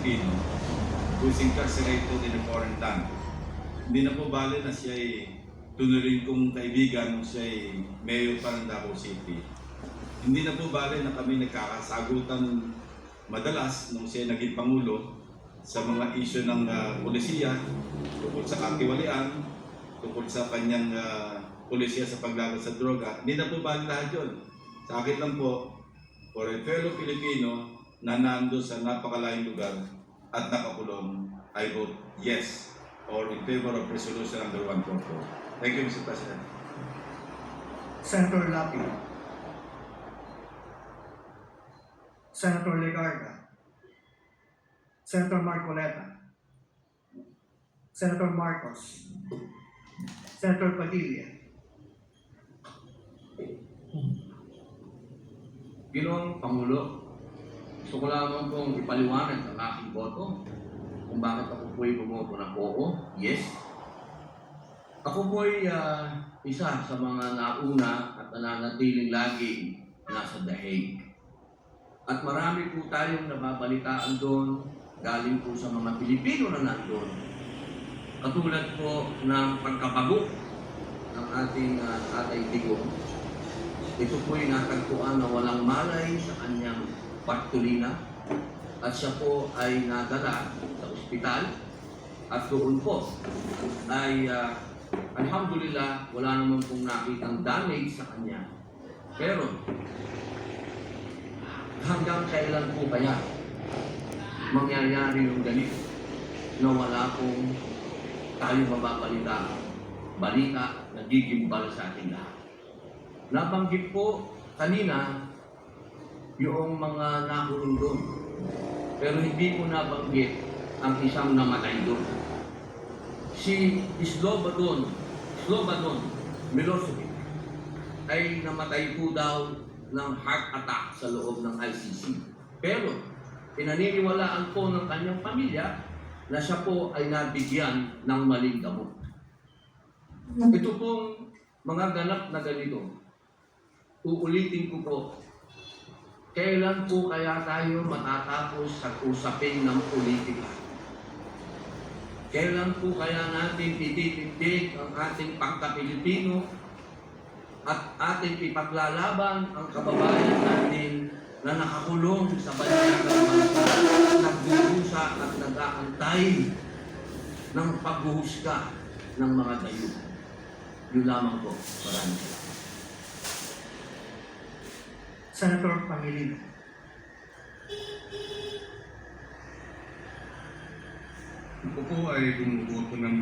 Filipino who is incarcerated in a foreign land. Hindi na po bale na siya ay tunurin kong kaibigan nung siya ay mayor pa ng Davao City. Hindi na po bale na kami nagkakasagutan madalas nung siya ay naging Pangulo sa mga isyo ng ah, polisiya tungkol sa katiwalian, tungkol sa kanyang ah, polisiya sa paglaban sa droga. Hindi na po bale lahat yun. Sa akin lang po, for a fellow Filipino na nando sa napakalayong lugar at nakakulong, I vote yes or in favor of resolution number 144. Thank you, Mr. President. Senator Lapi. Senator Legarda. Senator Marcoleta. Senator Marcos. Senator Padilla. Ginoong Pangulo, gusto ko lamang pong ipaliwanag ang aking boto kung bakit ako po'y bumoto ng oo, yes. Ako po'y ah, isa sa mga nauna at nananatiling lagi nasa The Hague. At marami po tayong nababalitaan doon galing po sa mga Pilipino na nandun. Katulad po ng pagkapago ng ating ah, tatay Digong ito po'y natagpuan na walang malay sa kanyang partulina at siya po ay nadala sa ospital at doon po ay ah, alhamdulillah wala naman pong nakitang damage sa kanya. Pero hanggang kailan po kaya mangyayari yung ganito na wala pong tayo mababalita balita na gigimbal sa ating lahat. Nabanggit po kanina yung mga nakulong doon. Pero hindi ko nabanggit ang isang namatay doon. Si Slobodan, Slobodan Milosevic ay namatay po daw ng heart attack sa loob ng ICC. Pero pinaniniwalaan po ng kanyang pamilya na siya po ay nabigyan ng maling gamot. Ito pong mga ganap na ganito, uulitin ko po, kailan po kaya tayo matatapos sa usapin ng politika? Kailan po kaya natin tititindig ang ating pagka-Pilipino at ating ipaglalaban ang kababayan natin na nakakulong sa bansa ng bansa, nagdurusa at nag-aantay ng paghuhusga ng mga dayuhan. Yun lamang po. Maraming salamat. Senator Pangilinan. Ako po ay bumuboto ng